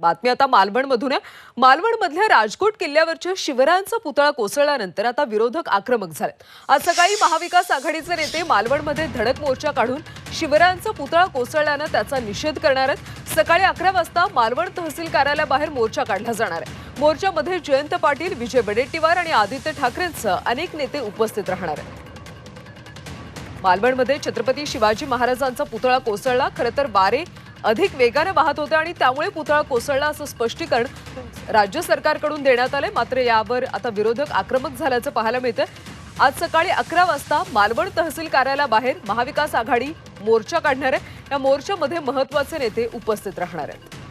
बातमी आता मालवणमधून आहे. मालवणमधल्या राजकोट किल्ल्यावरच्या शिवरायांचा पुतळा कोसळल्यानंतर आता विरोधक आक्रमक झाले आज सकाळी महाविकास आघाडीचे नेते मालवणमध्ये धडक मोर्चा काढून शिवरायांचा पुतळा कोसळल्यानं त्याचा निषेध करणार आहेत. सकाळी अकरा वाजता मालवण तहसील कार्यालयाबाहेर मोर्चा काढला जाणार आहे. मोर्चामध्ये जयंत पाटील विजय वडेट्टीवार आणि आदित्य ठाकरेंसह अनेक नेते उपस्थित राहणार आहेत. मालवणमध्ये छत्रपती शिवाजी महाराजांचा पुतळा कोसळला. खरं तर वारे अधिक वेगाने वाहत होते आणि त्यामुळे पुतळा कोसळला असं स्पष्टीकरण राज्य सरकारकडून देण्यात आले मात्र यावर आता विरोधक आक्रमक झाल्याचं पाहायला मिळतं आज सकाळी अकरा वाजता मालवण तहसील कार्यालयाबाहेर महाविकास आघाडी मोर्चा काढणार आहे. या मोर्चामध्ये महत्त्वाचे नेते उपस्थित राहणार आहेत.